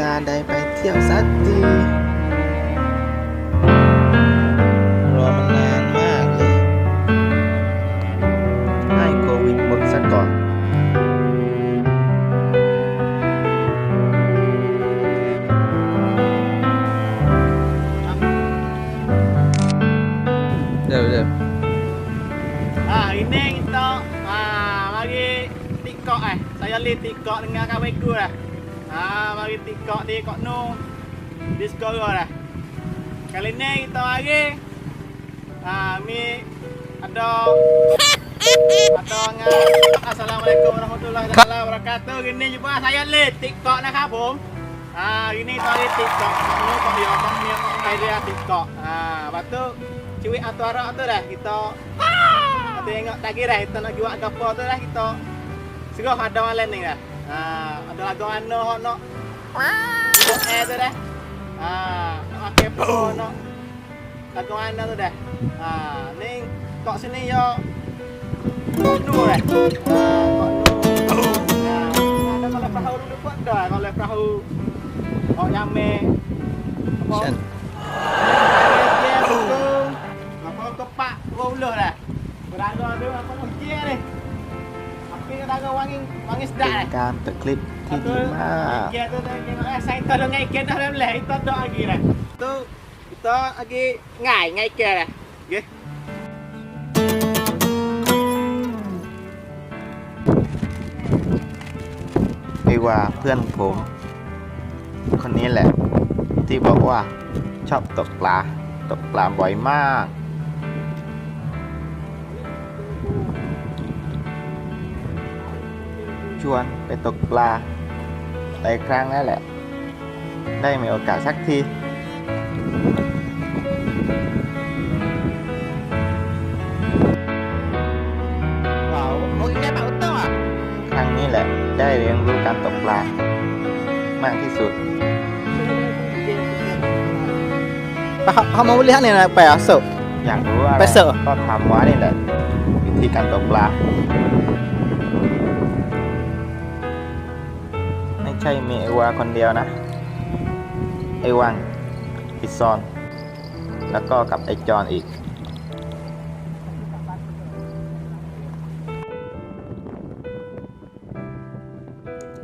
ลาได้ไปเที่ยวสักทีรอมันนานมากเลย ให้โควิดหมดซะก่อนเดี๋ยวเดี๋ยว Ah ini kita ah mari TikTok eh saya lihat TikTok dengan kawan aku dah Ah mari TikTok di Kok Nu Discover dah Kali ni kita mari Ah mi ada ada dengan Assalamualaikum warahmatullahi wabarakatuh Gini jumpa saya lihat TikTok นะครับผมอ่าทีนี้ตอนนี้ติ๊กต็อกนู้นก็มีออกมีไอเดียติ๊กต็อกอ่า batu cuy atau arah tu dah kita ah tengok tak kira kita nak jual gapo tu dah kita segera ada malam ni dah ah ada lagu mana hok nak buat air tu dah ah pakai pro nak lagu mana tu dah ah ni kok sini yo nu dah ah kok nu ah ada kalau perahu dulu buat dah kalau perahu Oh nyame apa? Apa kepak roller dah. Berada tu apa nak kia ni. Tapi ada wangi wangi เป็ sedap น dah. การตะคลิปที่ดีมาก Kia tu dah kena saya tahu dengan ikan dah leh. Itu ada lagi dah. Tu kita lagi ngai ngai kia dah. Okey. ไม่ว่าเพื่อนผมคนนี้แหละ ที่บอกว่าชอบตกปลา ตกปลาบ่อยมาก วนไปตกปลาหลายครั้งแล้วแหละ ได้มีโอกาสสักที Bau. Oh ini bau tu ah. ครั้งนี้แหละได้เรียนรู้การตกปลามากที่สุด เขามา lihat nih nak apa asuk อยากรู้อะไรไปเสิร์ฟก็ทำไว้นี่แหละวิธีการตกปลา ช่มีไอวาคนเดียวนะ ไอวังอิซอน แล้วก็กับไอจอนอีก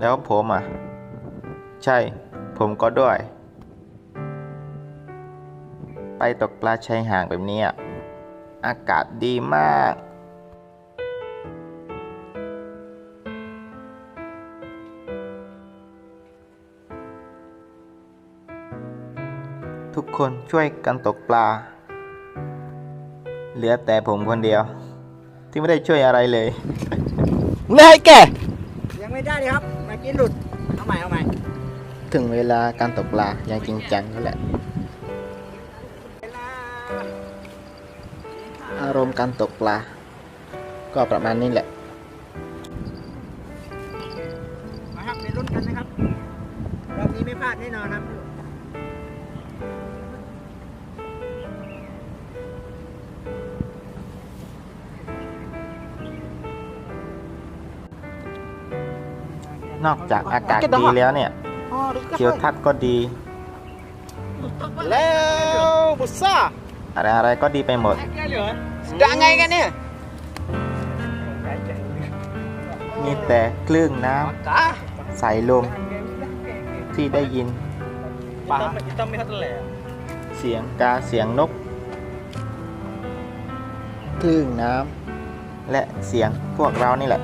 แล้วผมอะ ใช่ ผมก็ด้วย ไปตกปลาชายหาดแบบนี้อะอากาศดีมาก ทุกคนช่วยกันตกปลา เหลือแต่ผมคนเดียว ที่ไม่ได้ช่วยอะไรเลย Lihat ke ยังไม่ได้ครับเมื่อกี้หลุดเอาใหม่เอาใหม่ถึงเวลาการตกปลาอย่างจริงจังแล้วแหละ อารมณ์การตกปลา ก็ประมาณนี้แหละมาครับในรุ่นกันนะครับรอบนี้ไม่พลาดแน่นอนครับ นอกจากอากาศดีแล้วเนี่ยเขียวทัศน์ก็ดี แล้วบุษราอะไรอะไรๆก็ดีไปหมด sedang ngai kan ni มีแต่คลื่นน้ kah ำสายลมที่ได้ยิน kita kita melihat leh เสียงกาเสียงนกคลื่นน้ำและเสียงพวกเรานี่แหละ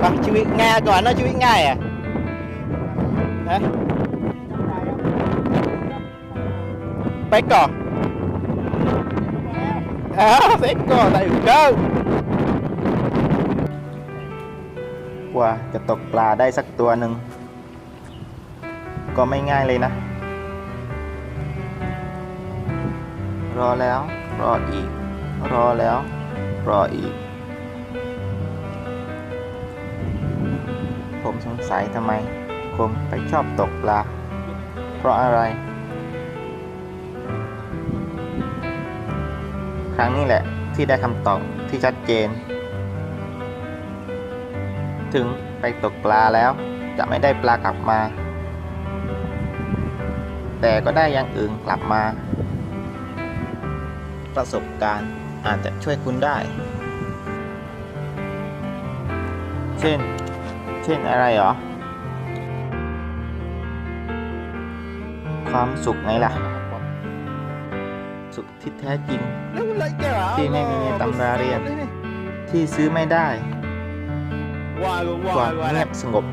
ไปชีวิตง่ายก่อนนะชีวิตง่ายอะฮะไปก่อนอ้าวไปก่อนได้เก้ากว่าจะตกปลาได้สักตัวหนึ่ง ก็ไม่ง่ายเลยนะ รอแล้ว รออีก รอแล้ว รออีก สงสัยทำไมผมไปชอบตกปลา เพราะอะไร ครั้งนี้แหละที่ได้คำตอบที่ชัดเจน ถึงไปตกปลาแล้วจะไม่ได้ปลากลับมา แต่ก็ได้อย่างอื่นกลับมา ประสบการณ์อาจจะช่วยคุณได้ เช่น เช่นอะไรหรอ ความสุขไงล่ะ สุขที่แท้จริง ที่ไม่มีในตำราเรียน ที่ซื้อไม่ได้ความเงียบสงบ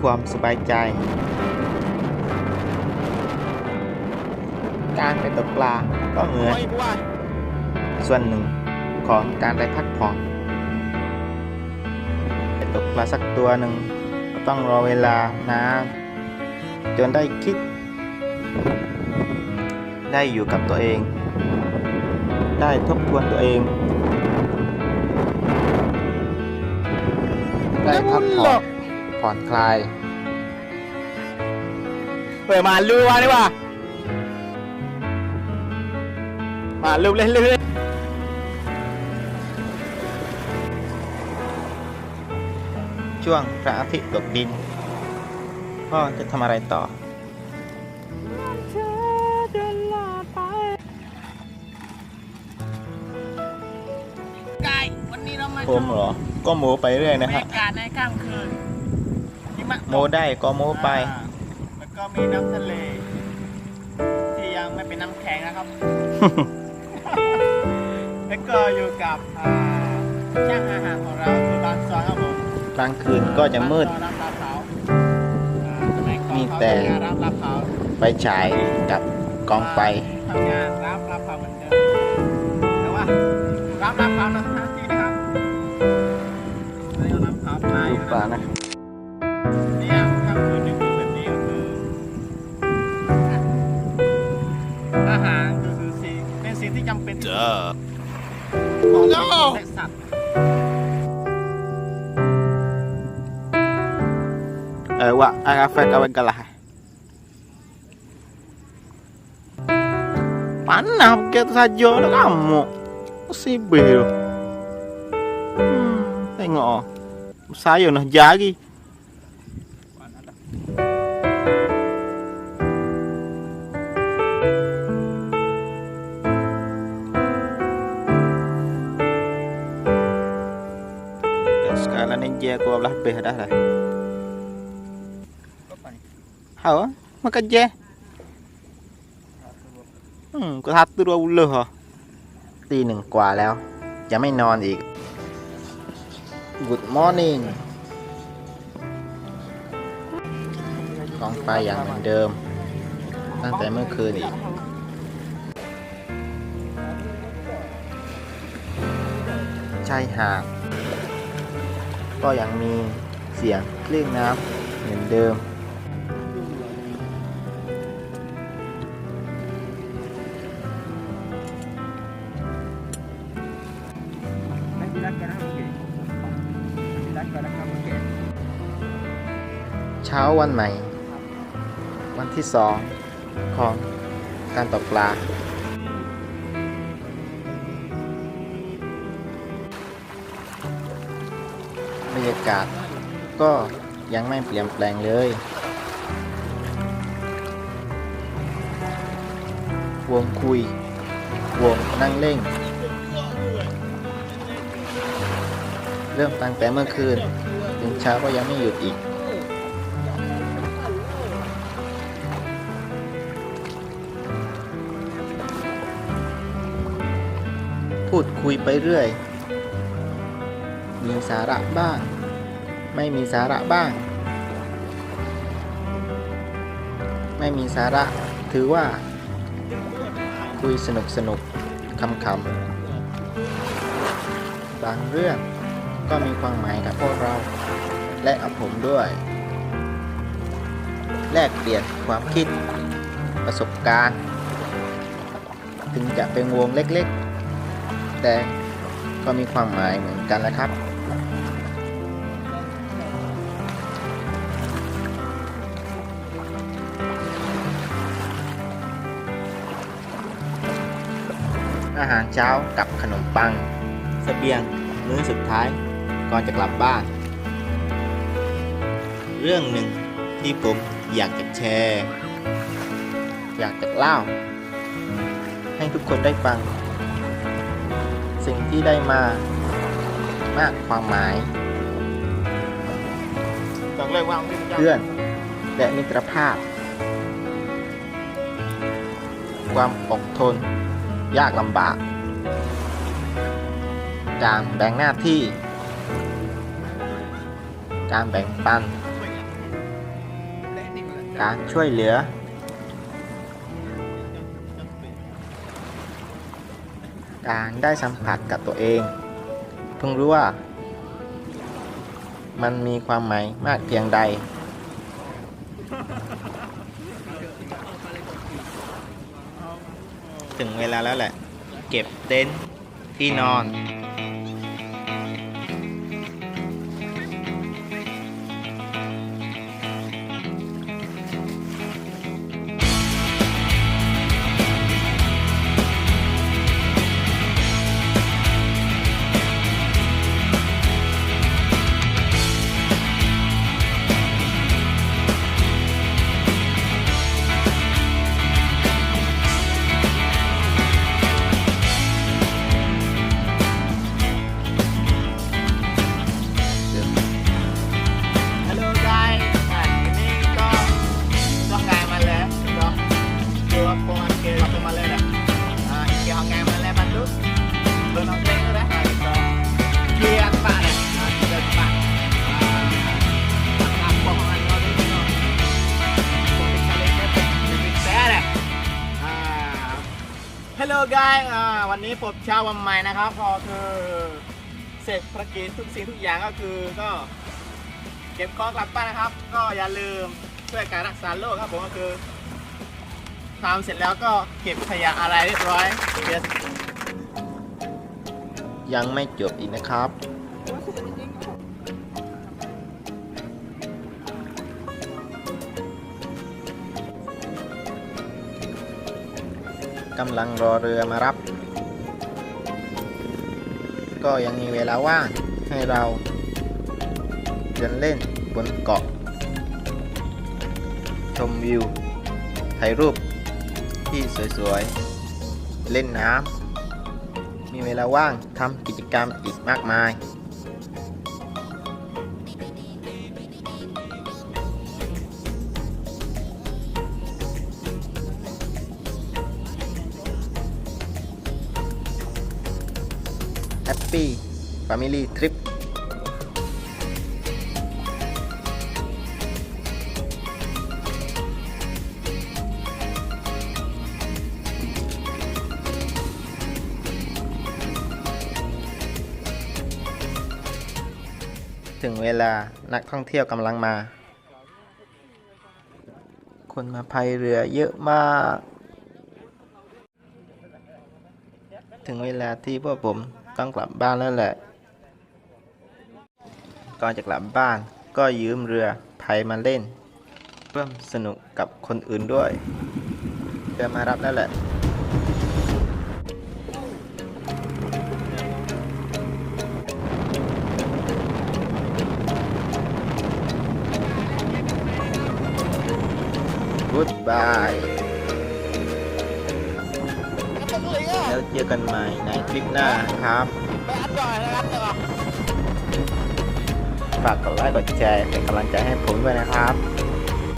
ความสบายใจ การไปตกปลาก็เหมือนส่วนหนึ่งของการได้พักผ่อน ตกปลาสักตัวหนึ่งก็ต้องรอเวลานานจนได้คิด ได้อยู่กับตัวเอง ได้ทบทวนตัวเอง ได้พักผ่อนผ่อนคลายเปิดมาลูวานี่ว่ามาลูเรื่อย ช่วงพระอาทิตย์ตกดินพ่อจะทำอะไรต่อไก่วันนี้เรามาผมเหรอ ก็โมไปเรื่อยนะบรรฮะยากาศในค่ำคืนหิมะตกโมได้ก็โมไปอ่าแล้วก็มีน้ำทะเล ที่ยังไม่เป็นน้ำแข็งนะครับ แล้วก็อยู่กับอ่าช่างอาหารของเราคือบางซอยครับผม กลางคืนก็จะมืด มีแต่ไปฉายกับกองไฟทำงานรับลาเผาเหมือนเดิมแต่ว่ารับลาเผานะทั้งที่นะครับไม่เอาน้ำเผาไปดูปลานะเนี่ยค่ำคืนดึกๆแบบนี้ก็คืออาหารก็คือสิ่งเป็นสิ่งที่จำเป็นที่สุดของ Arafe kawan kalah. Panah begitu saja dah kamu. Musibah tu. Hmm, tengok oh. Saya nak jari. Sekarang ni je aku belah lebih dah lah. Hao, makan je. Hmm, ก็ทัดตัวบุลเลยเหรอตีหนึ่งกว่าแล้ว จะไม่นอนอีก Good morning กองไฟอย่างเหมือนเดิม ตั้งแต่เมื่อคืนอีก ชายหาดก็ยังมีเสียงคลื่นน้ำเหมือนเดิม เช้าวันใหม่ วันที่สองของการตกปลา บรรยากาศก็ยังไม่เปลี่ยนแปลงเลย วงคุย วงนั่งเล่งเริ่มตั้งแต่เมื่อคืน ถึงเช้าก็ยังไม่หยุดอีก พูดคุยไปเรื่อย มีสาระบ้าง ไม่มีสาระบ้าง ไม่มีสาระ ถือว่า คุยสนุกสนุกคำคำบางเรื่องก็มีความหมายกับพวกเรา และกับผมด้วย แลกเปลี่ยนความคิดประสบการณ์ ถึงจะเป็นวงเล็กๆ แต่ก็มีความหมายเหมือนกันแหละครับ อาหารเช้ากับขนมปังสเสบียงมื้อสุดท้ายก่อนจะกลับบ้าน เรื่องหนึ่งที่ผมอยากจะแชร์ อยากจะเล่า ให้ทุกคนได้ฟัง สิ่งที่ได้มามากความหมายต้องเลยว่าไม่เพื่อนและมิตรภาพ ความอดทน ยากลำบาก การแบ่งหน้าที่ การแบ่งปัน การช่วยเหลือ การได้สัมผัสกับตัวเอง เพิ่งรู้ว่า มันมีความหมายมากเพียงใด ถึงเวลาแล้วแหละ เก็บเต็นท์ที่นอน วันนี้ผมเช้าวันใหม่นะครับก็คือเสร็จภารกิจทุกสิ่งทุกอย่างก็คือก็เก็บของกลับบ้านนะครับ ก็อย่าลืมช่วยการรักษาโรคครับผมก็คือทำเสร็จแล้วก็เก็บขยะอะไรเรียบร้อยยังไม่จบอีกนะครับกำลังรอเรือมารับ ก็ยังมีเวลาว่างให้เราเดินเล่นบนเกาะ ชมวิวถ่ายรูปที่สวยๆ เล่นน้ำมีเวลาว่างทำกิจกรรมอีกมากมาย Family Trip ถึงเวลานักท่องเที่ยวกำลังมา คนมาพายเรือเยอะมาก ถึงเวลาที่พวกผมต้องกลับบ้านแล้วแหละ ก่อนจะกลับบ้าน ก็ยืมเรือพายมาเล่นร่วมสนุกกับคนอื่นด้วยเรือมารับแล้วแหละ Goodbye แล้วเจอกันใหม่ในคลิปหน้าครับ ฝากกดไลค์กดแชร์เป็นกำลังใจให้ผมด้วยนะครับ